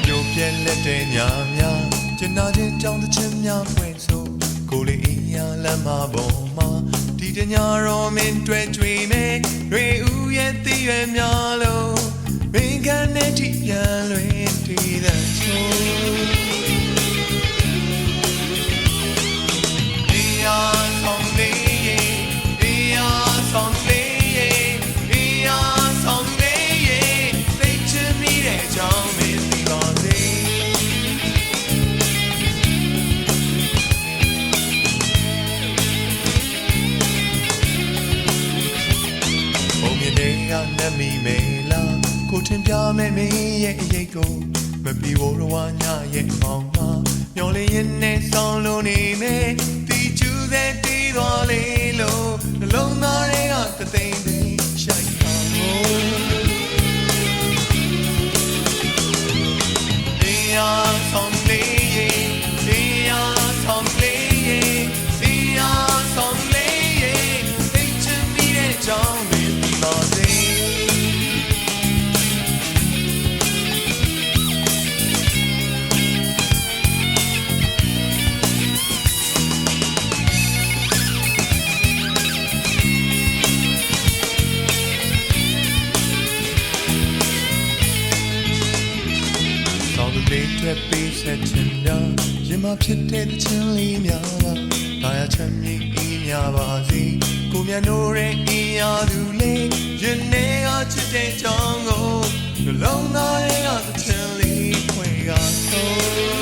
ပြက်လက်တဲ့ညများကျနာချင်းကြောင်းတစ်ချင်းများဖွင့်ဆိုကိုလေးအင်းရလမ်းမပေါ်မှာဒီတညရောမင်းတွေ့ကြွေမယ်တွေဦးရဲ့တည်ရွယ်များလို့မင်းကနေကြည့် ဘုံမြင်တွေကနတ်မိမေလာကိုထင်ပြမယ်မင်းရဲ့အရေးကိုမပီဝရဝညာရဲ့မောင်မမျောလင်းရင်နဲ့ဆောင်လို့နေမယ် လေးတွေပေးဆက်ချင်တာရင်မဖြစ်တဲ့ချင်လေးများပါဒါရချမ်းမြေအင်းများပါစေကိုမြတ်နိုးရဲ့အင်းရသူလေးရင်နေကချစ်တဲ့ကြောင်းကိုနှလုံးသားရဲ့ကချင်လေးခွေကဆုံး